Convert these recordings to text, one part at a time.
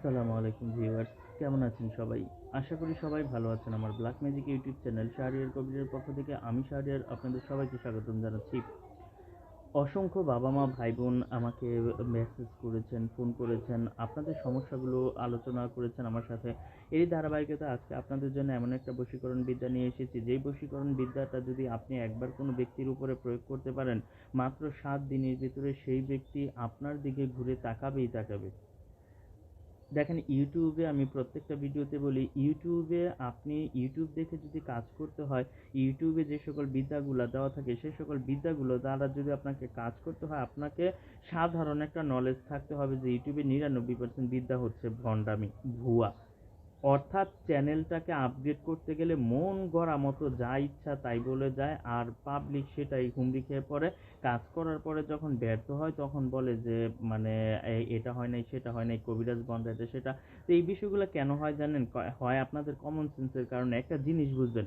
আসসালামু আলাইকুম ভিউয়ার্স, কেমন আছেন সবাই? আশা করি সবাই ভালো আছেন। আমার black magic YouTube channel Shahriar কবিরের পক্ষ থেকে আমি শাহরিয়ার আপনাদের সবাইকে স্বাগতম জানাচ্ছি। অসংখ্য বাবা মা ভাই বোন আমাকে মেসেজ করেছেন ফোন করেছেন, আপনাদের সমস্যাগুলো আলোচনা করেছেন আমার সাথে। এই ধারাবাহিকতা আজকে আপনাদের জন্য এমন একটা বশীকরণ বিদ্যা নিয়ে এসেছি। যেই বশীকরণ বিদ্যাটা যদি আপনি একবার কোনো ব্যক্তির উপরে প্রয়োগ করতে পারেন, মাত্র সাত দিনের ভিতরে সেই ব্যক্তি আপনার দিকে ঘুরে তাকাবেই তাকাবে। দেখেন ইউটিউবে আমি প্রত্যেকটা ভিডিওতে বলি, ইউটিউবে আপনি ইউটিউব দেখে যদি কাজ করতে হয়, ইউটিউবে যে সকল বিদ্যাগুলো দেওয়া থাকে সেই সকল বিদ্যাগুলো দ্বারা যদি আপনাকে কাজ করতে হয়, আপনাকে সাধারণ একটা নলেজ থাকতে হবে যে ইউটিউবে নিরানব্বই পার্সেন্ট বিদ্যা হচ্ছে ভণ্ডামি, ভুয়া। অর্থাৎ চ্যানেলটাকে আপডেট করতে গেলে মন গড়া মতো যা ইচ্ছা তাই বলে যায়, আর পাবলিক সেটাই হুমড়ি খেয়ে পড়ে। কাজ করার পরে যখন ব্যর্থ হয়, তখন বলে যে মানে এটা হয় নাই, সেটা হয় নাই, কবিরাজ বন্ধাইতে সেটা। তো এই বিষয়গুলো কেন হয় জানেন? হয় আপনাদের কমন সেন্সের কারণে। একটা জিনিস বুঝবেন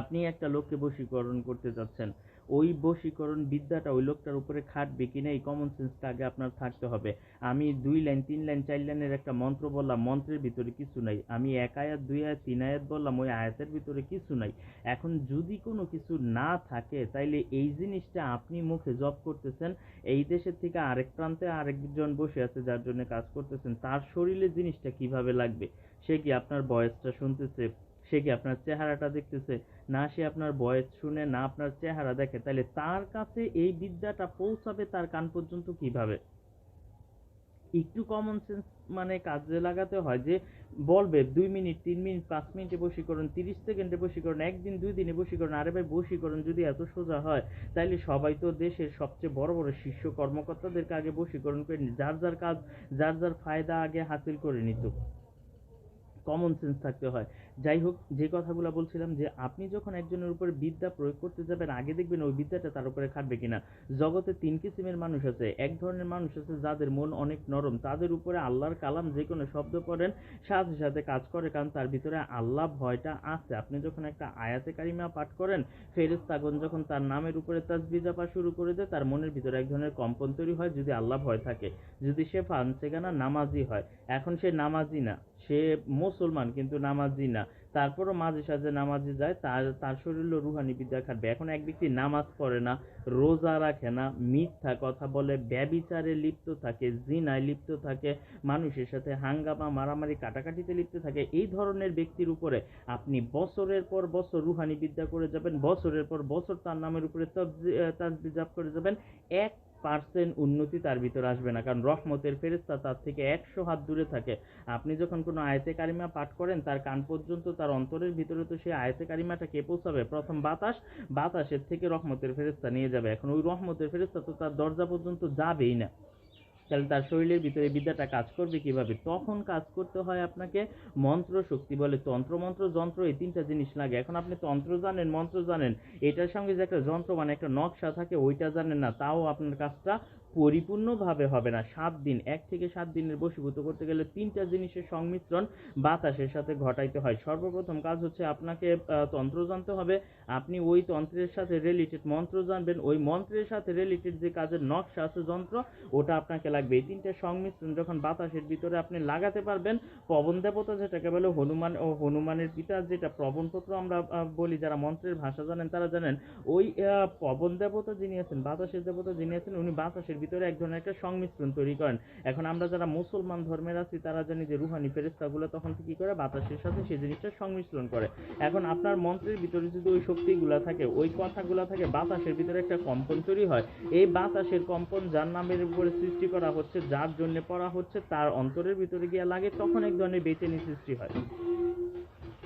আপনি একটা লোককে বশীকরণ করতে যাচ্ছেন। ওই বশীকরণ বিদ্যাটা ওই লোকটার উপরে খাটবে কিনা এই কমন সেন্সটা আগে আপনার থাকতে হবে। আমি দুই লাইন, তিন লাইন, চার লাইনের একটা মন্ত্র বললাম, মন্ত্রের ভিতরে কিছু নাই। আমি এক আয়াত, দুই আয়াত, তিন আয়াত বললাম, ওই আয়াতের ভিতরে কিছু নাই। এখন যদি কোনো কিছু না থাকে, তাইলে এই জিনিসটা আপনি মুখে জব করতেছেন, এই দেশের থেকে আরেক প্রান্তে আরেকজন বসে আছে যার জন্য কাজ করতেছেন, তার শরীরে জিনিসটা কীভাবে লাগবে? সে কি আপনার বয়সটা শুনতেছে? সে কি আপনার চেহারাটা দেখতেছে? না সে আপনার বয়স শুনে না আপনার চেহারা দেখে। তাহলে তার কাছে এই বিদ্যাটা পৌঁছাবে তার কান পর্যন্ত কীভাবে? একটু কমন সেন্স মানে কাজে লাগাতে হয় যে, বলবে দুই মিনিট, তিন মিনিট, পাঁচ মিনিটে বশীকরণ, তিরিশ সেকেন্ডে বসীকরণ একদিন দুই দিনে বসীকরণ আরে ভাই বসীকরণ যদি এত সোজা হয়, তাইলে সবাই তো দেশের সবচেয়ে বড় বড় শীর্ষ কর্মকর্তাদেরকে আগে বসীকরণ করে যার যার কাজ, যার যার ফায়দা আগে হাসিল করে নিত। কমন সেন্স থাকতে হয়। যাই হোক, যে কথাগুলো বলছিলাম যে, আপনি যখন একজনের উপর বিদ্যা প্রয়োগ করতে যাবেন, আগে দেখবেন ওই বিদ্যাটা তার উপরে খাটবে কিনা। জগতে তিন কিসিমের মানুষ আছে। এক ধরনের মানুষ আছে যাদের মন অনেক নরম। তাদের উপরে আল্লাহর কালাম যে কোনো শব্দ করেন সাথে সাথে কাজ করে, কারণ তার ভিতরে আল্লাহ ভয়টা আছে। আপনি যখন একটা আয়াতে কারিমা পাঠ করেন ফেরেস্তাগণ যখন তার নামের উপরে তাজবি জাপা শুরু করে দেয়, তার মনের ভিতরে এক ধরনের কম্পন তৈরি হয় যদি আল্লাহ ভয় থাকে। যদি সে ফানসেগানা, নামাজি হয়। এখন সে নামাজি না। সে মুসলমান কিন্তু নামাজি না। তারপরও মাঝে সাঝে নামাজে যায়, তার তার শরীরে রুহানি বিদ্যা খাটবে। এখন এক ব্যক্তি নামাজ পড়ে না, রোজা রাখে না, মিথ্যা কথা বলে, ব্যবিচারে লিপ্ত থাকে, জিনায় লিপ্ত থাকে, মানুষের সাথে হাঙ্গামা, মারামারি, কাটাকাটিতে লিপ্ত থাকে। এই ধরনের ব্যক্তির উপরে আপনি বছরের পর বছর রুহানি বিদ্যা করে যাবেন, বছরের পর বছর তার নামের উপরে তাজবি জাপ করে যাবেন। এক পার্সেন্ট উন্নতি তার ভিতর আসবে না। কারণ রহমতের ফেরেস্তা তার থেকে একশো হাত দূরে থাকে। আপনি যখন কোনো আয়তে কারিমা পাঠ করেন, তার কান পর্যন্ত, তার অন্তরের ভিতরে তো সেই আয়তে কারিমাটা কে পৌঁছাবে? প্রথম বাতাস, বাতাসের থেকে রহমতের ফেরেস্তা নিয়ে যাবে। এখন ওই রহমতের ফেরেস্তা তো তার দরজা পর্যন্ত যাবেই না। তাহলে তার শরীরের ভিতরে বিদ্যাটা কাজ করবে কীভাবে? তখন কাজ করতে হয় আপনাকে মন্ত্র শক্তি বলে তন্ত্র, মন্ত্র, যন্ত্র, এই তিনটা জিনিস লাগে। এখন আপনি তন্ত্র জানেন, মন্ত্র জানেন, এটার সঙ্গে যে একটা যন্ত্র মানে একটা নকশা থাকে, ওইটা জানেন না, তাও আপনার কাজটা পরিপূর্ণভাবে হবে না। সাত দিন, এক থেকে সাত দিনের বশীভূত করতে গেলে তিনটা জিনিসের সংমিশ্রণ বাতাসের সাথে ঘটাইতে হয়। সর্বপ্রথম কাজ হচ্ছে আপনাকে তন্ত্র জানতে হবে। আপনি ওই তন্ত্রের সাথে রিলেটেড মন্ত্র জানবেন। ওই মন্ত্রের সাথে রিলেটেড যে কাজের নকশা আছে, যন্ত্র, ওটা আপনাকে লাগবে। এই তিনটা সংমিশ্রণ যখন বাতাসের ভিতরে আপনি লাগাতে পারবেন, পবন দেবতা যেটাকে বলে হনুমান ও হনুমানের পিতা, যেটা প্রবণপত্র আমরা বলি, যারা মন্ত্রের ভাষা জানেন তারা জানেন, ওই পবন দেবতা যিনি আছেন, বাতাসের দেবতা যিনি আছেন, উনি বাতাসের ভিতরে এক ধরনের একটা সংমিশ্রণ তৈরি করেন। এখন আমরা যারা মুসলমান ধর্মের আছি, তারা জানি যে রুহানি ফেরেস্তাগুলো তখন কি করে? বাতাসের সাথে সেই জিনিসটা সংমিশ্রণ করে। এখন আপনার মন্ত্রের ভিতরে যদি ওই শক্তিগুলা থাকে, ওই কথাগুলা থাকে, বাতাসের ভিতরে একটা কম্পন তৈরি হয়। এই বাতাসের কম্পন যার নামের উপরে সৃষ্টি করা হচ্ছে, যার জন্য পড়া হচ্ছে, তার অন্তরের ভিতরে গিয়ে লাগে, তখন এক ধরনের বেচেনি সৃষ্টি হয়।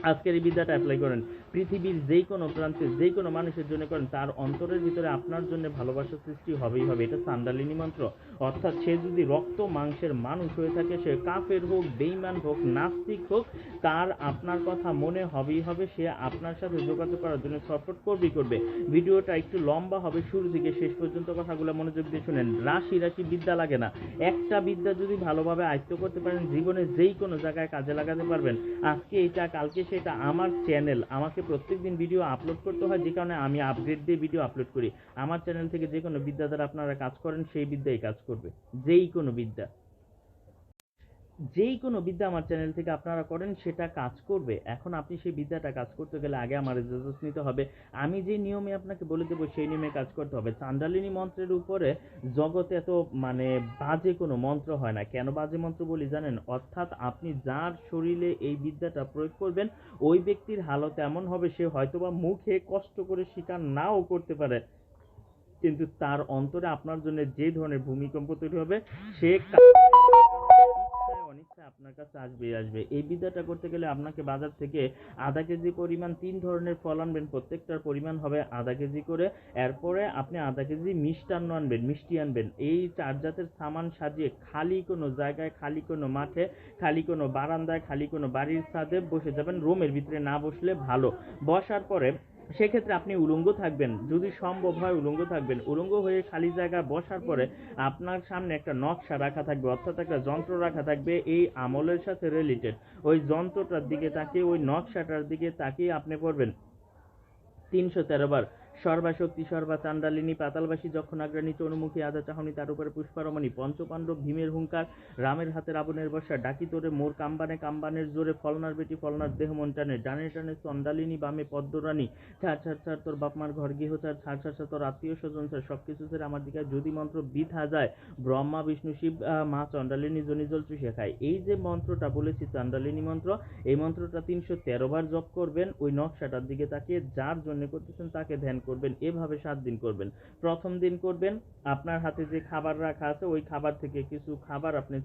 আজকের এই বিদ্যাটা অ্যাপ্লাই করেন। পৃথিবীর যেই কোনো প্রান্তে যেই কোনো মানুষের জন্য করেন, তার অন্তরের ভিতরে আপনার জন্য ভালোবাসার সৃষ্টি হবেই হবে। এটা সান্ডালিনী মন্ত্র। অর্থাৎ সে যদি রক্ত মাংসের মানুষ হয়ে থাকে, সে কাফের হোক বেইমান হোক, নাস্তিক হোক, তার আপনার কথা মনে হবেই হবে। সে আপনার সাথে যোগাযোগ করার জন্য ছটফট করবেই করবে। ভিডিওটা একটু লম্বা হবে, শুরু থেকে শেষ পর্যন্ত কথাগুলো মনোযোগ দিয়ে শুনেন। রাশি রাশি বিদ্যা লাগে না। একটা বিদ্যা যদি ভালোভাবে আয়ত্ত করতে পারেন, জীবনে যেই কোনো জায়গায় কাজে লাগাতে পারবেন। আজকে এটা, কালকে সেটা, আমার চ্যানেল আমাকে প্রত্যেকদিন ভিডিও আপলোড করতে হয়, যে কারণে আমি আপডেট দিয়ে ভিডিও আপলোড করি। আমার চ্যানেল থেকে যে কোনো বিদ্যা দ্বারা আপনারা কাজ করেন, সেই বিদ্যাই কাজ করবে। যেই কোনো বিদ্যা। যেই কোনো বিদ্যা আমার চ্যানেল থেকে আপনারা করেন, সেটা কাজ করবে। এখন আপনি সেই বিদ্যাটা কাজ করতে গেলে আগে আমার ইজাজত নিতে হবে। আমি যে নিয়মে আপনাকে বলে দেবো, সেই নিয়মে কাজ করতে হবে। চান্ডালিনী মন্ত্রের উপরে জগতে এত মানে বাজে কোনো মন্ত্র হয় না। কেন বাজে মন্ত্র বলি জানেন? অর্থাৎ আপনি যার শরীরে এই বিদ্যাটা প্রয়োগ করবেন, ওই ব্যক্তির হালত এমন হবে, সে হয়তোবা মুখে কষ্ট করে স্বীকার নাও করতে পারে। কিন্তু তার অন্তরে আপনার জন্য যে ধরনের ভূমিকম্প তৈরি হবে, সে অনিচ্ছায় আপনার কাছে আসবেই আসবে। এই বিদ্যাটা করতে গেলে আপনাকে বাজার থেকে আধা কেজি পরিমাণ তিন ধরনের ফল আনবেন, প্রত্যেকটার পরিমাণ হবে আধা কেজি করে। এরপরে আপনি আধা কেজি মিষ্টান্ন আনবেন, মিষ্টি আনবেন। এই চার জাতের সামান সাজিয়ে খালি কোনো জায়গায়, খালি কোনো মাঠে, খালি কোনো বারান্দায়, খালি কোনো বাড়ির ছাদে বসে যাবেন। রুমের ভিতরে না বসলে ভালো। বসার পরে সেক্ষেত্রে আপনি উলঙ্গ থাকবেন। যদি সম্ভব হয় উলঙ্গ থাকবেন। উলঙ্গ হয়ে খালি জায়গা বসার পরে আপনার সামনে একটা নকশা রাখা থাকবে, অর্থাৎ একটা যন্ত্র রাখা থাকবে, এই আমলের সাথে রিলেটেড ওই যন্ত্রটার দিকে তাকিয়ে, ওই নকশাটার দিকে তাকিয়ে আপনি পড়বেন। তিনশো তেরো বার। সর্বাশক্তি সর্বা চান্ডালিনী পাতালবাসী যখন আগ্রাণী চৌমুখী আদা চাহনি, তার উপরে পুষ্পারমণি, পঞ্চপাণ্ডব, ভীমের হুঙ্কার, রামের হাতে রাবণের বর্ষা, ডাকি তোরে মোর কাম্বানে, কাম্বানের জোরে, ফলনার বেটি, ফলনার দেহ মন টানে, ডানে টানে চন্ডালিনী বামে পদ্মরানী, ছাড় ছাড় ছাড়, তোর বাপমার ঘর গৃহ, ছাড় ছাড় ছাড় তোর আত্মীয় স্বজন, ছাড় সব কিছু ছেড়ে আমার দিকে যদি মন্ত্র বিধা যায়, ব্রহ্মা, বিষ্ণু, শিব মা চন্ডালিনী জনিজল চুষে খায়। এই যে মন্ত্রটা বলেছি চন্ডালিনী মন্ত্র, এই মন্ত্রটা তিনশো তেরো বার জপ করবেন, ওই নকশাটার দিকে তাকিয়ে, যার জন্য করতেছেন তাকে ধ্যান করবেন, এভাবে সাত দিন করবেন। প্রথম দিন করবেন, আপনার হাতে যে খাবার রাখা আছে, ওই খাবার থেকে কিছু খাবার আপনি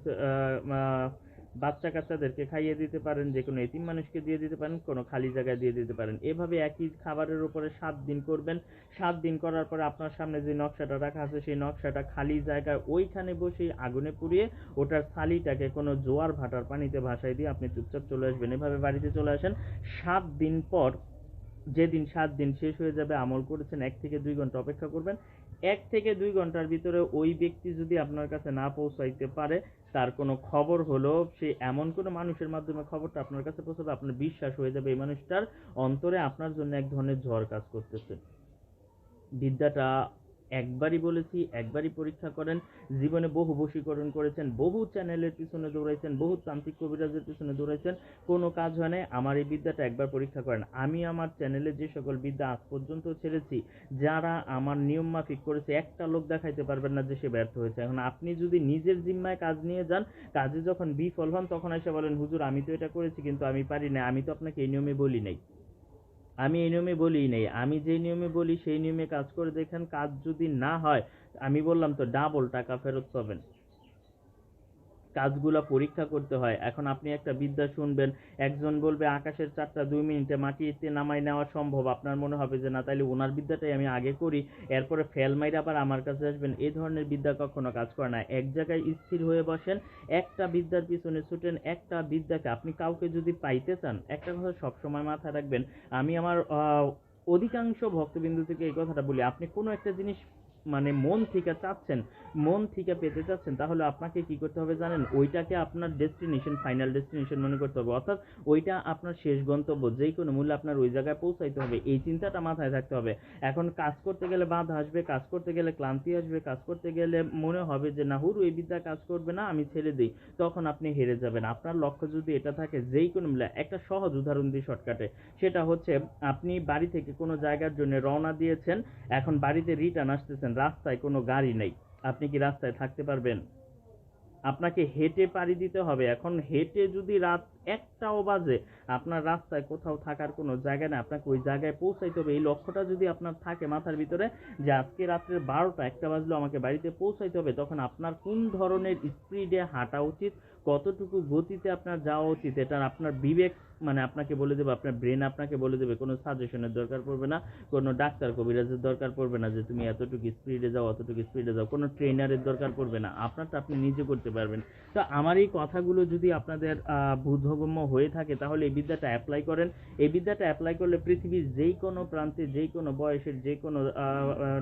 বাচ্চা কাচ্চাদেরকে খাইয়ে দিতে পারেন, যে কোনো এতিম মানুষকে দিয়ে দিতে পারেন, কোনো খালি জায়গায় দিয়ে দিতে পারেন। এভাবে একই খাবারের উপরে সাত দিন করবেন। সাত দিন করার পরে আপনার সামনে যে নকশাটা রাখা আছে, সেই নকশাটা খালি জায়গায় ওইখানে বসে আগুনে পুড়িয়ে ওটার থালিটাকে কোনো জোয়ার ভাটার পানিতে ভাসাই দিয়ে আপনি চুপচাপ চলে আসবেন। এভাবে বাড়িতে চলে আসেন। সাত দিন পর যেদিন সাত দিন শেষ হয়ে যাবে আমল করেছেন, এক থেকে দুই ঘণ্টা অপেক্ষা করবেন। এক থেকে দুই ঘণ্টার ভিতরে ওই ব্যক্তি যদি আপনার কাছে না পৌঁছাইতে পারে, তার কোনো খবর হলো, সে এমন কোনো মানুষের মাধ্যমে খবরটা আপনার কাছে পৌঁছাবে আপনার বিশ্বাস হয়ে যাবে এই মানুষটার অন্তরে আপনার জন্য এক ধরনের ঝড় কাজ করতেছে। বিদ্যাটা একবারই বলেছি, একবারই পরীক্ষা করেন। জীবনে বহু বশীকরণ করেছেন, বহু চ্যানেলের পিছনে দৌড়াইছেন, বহু তান্ত্রিক কবিরাজের পিছনে দৌড়াইছেন। কোনো কাজ হয় নাই, আমার এই বিদ্যাটা একবার পরীক্ষা করেন। আমি আমার চ্যানেলে যে সকল বিদ্যা আজ পর্যন্ত ছেড়েছি, যারা আমার নিয়ম মাফিক করেছে, একটা লোক দেখাইতে পারবেন না যে সে ব্যর্থ হয়েছে। এখন আপনি যদি নিজের জিম্মায় কাজ নিয়ে যান, কাজে যখন বিফল হন, তখন এসে বলেন, হুজুর, আমি তো এটা করেছি, কিন্তু আমি পারি না আমি তো আপনাকে এই নিয়মে বলি নাই। আমি এই নিয়মে বলি নেই। আমি যে নিয়মে বলি, সেই নিয়মে কাজ করে দেখেন কাজ যদি না হয়, আমি বললাম তো ডাবল টাকা ফেরত পাবেন। কাজগুলা পরীক্ষা করতে হয়। এখন আপনি একটা বিদ্যা শুনবেন, একজন বলবে, আকাশের চারটা দুই মিনিটে মাটিতে নামাই নেওয়া সম্ভব। আপনার মনে হবে যে, না, তাইলে ওনার বিদ্যাটাই আমি আগে করি। এরপরে ফেল মাইরা আবার আমার কাছে আসবেন এই ধরনের বিদ্যা কখনো কাজ করে না। এক জায়গায় স্থির হয়ে বসেন, একটা বিদ্যার পিছনে ছুটেন, একটা বিদ্যাকে আপনি কাউকে যদি পাইতে চান, একটা কথা সবসময় মাথায় রাখবেন, আমি আমার অধিকাংশ ভক্তবিন্দু থেকে এই কথাটা বলি, আপনি কোনো একটা জিনিস মানে মন থেকে চাচ্ছেন মন থেকে পেতে চাচ্ছেন, তাহলে আপনাকে কি করতে হবে জানেন? ওইটাকে আপনার ডেস্টিনেশন ফাইনাল ডেস্টিনেশন মনে করতে হবে। অর্থাৎ ওইটা আপনার শেষ গন্তব্য যেই কোনো মূল্যে আপনার ওই জায়গায় পৌঁছাইতে হবে। এই চিন্তাটা মাথায় থাকতে হবে। এখন কাজ করতে গেলে বাধা আসবে, কাজ করতে গেলে ক্লান্তি আসবে, কাজ করতে গেলে মনে হবে যে, না, হুরু, এই বিদ্যা কাজ করবে না, আমি ছেড়ে দিই। তখন আপনি হেরে যাবেন। আপনার লক্ষ্য যদি এটা থাকে, যেই কোনো মূল্যে, একটা সহজ উদাহরণ দিই শর্টকাটে। সেটা হচ্ছে, আপনি বাড়ি থেকে কোনো জায়গার জন্য রওনা দিয়েছেন, এখন বাড়িতে রিটার্ন আসতেছেন, রাস্তায় কোনো গাড়ি নেই। আপনি কি রাস্তায় থাকতে পারবেন? আপনাকে হেঁটে পাড়ি দিতে হবে। এখন হেঁটে যদি রাত একটাও বাজে, আপনার রাস্তায় কোথাও থাকার কোনো জায়গা নেই। আপনাকে ওই জায়গায় পৌঁছাইতে হবে। এই লক্ষ্যটা যদি আপনার থাকে মাথার ভিতরে, যে আজকে রাত্রে বারোটা একটা বাজলেও আমাকে বাড়িতে পৌঁছাইতে হবে, তখন আপনার কোন ধরনের স্পিডে হাঁটা উচিত কতটুকু গতিতে আপনার যাওয়া উচিত এটা আপনার বিবেক মানে আপনাকে বলে দেবে, আপনার ব্রেন আপনাকে বলে দেবে, কোনো সাজেশনের দরকার পড়বে না, কোনো ডাক্তার কবিরাজের দরকার পড়বে না যে তুমি এতটুকু স্পিডে যাও, অতটুকু স্পিডে যাও, কোনো ট্রেনারের দরকার পড়বে না, আপনারটা আপনি নিজে করতে পারবেন। তো আমার এই কথাগুলো যদি আপনাদের বোধগম্য হয়ে থাকে, তাহলে এই বিদ্যাটা অ্যাপ্লাই করেন। এই বিদ্যাটা অ্যাপ্লাই করলে পৃথিবীর যেই কোনো প্রান্তে যেই কোনো বয়সের যে কোনো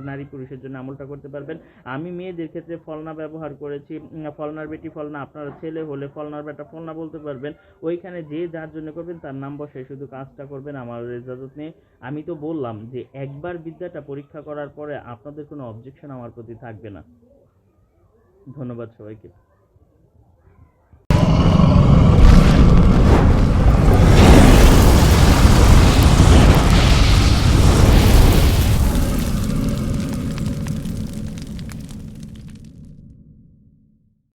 নারী পুরুষের জন্য আমলটা করতে পারবেন। আমি মেয়েদের ক্ষেত্রে ফলনা ব্যবহার করেছি ফলনার বেটি, ফলনা আপনার ছেলে হলে ফলনার বেটা ফলনা বলতে পারবেন, ওইখানে যে যার জন্য করবেন তার নাম বসে শুধু কাজটা করবেন আমার ইজাজত নিয়ে। আমি তো বললাম যে একবার বিদ্যাটা পরীক্ষা করার পরে আপনাদের কোনো অবজেকশন আমার প্রতি থাকবে না। ধন্যবাদ সবাইকে।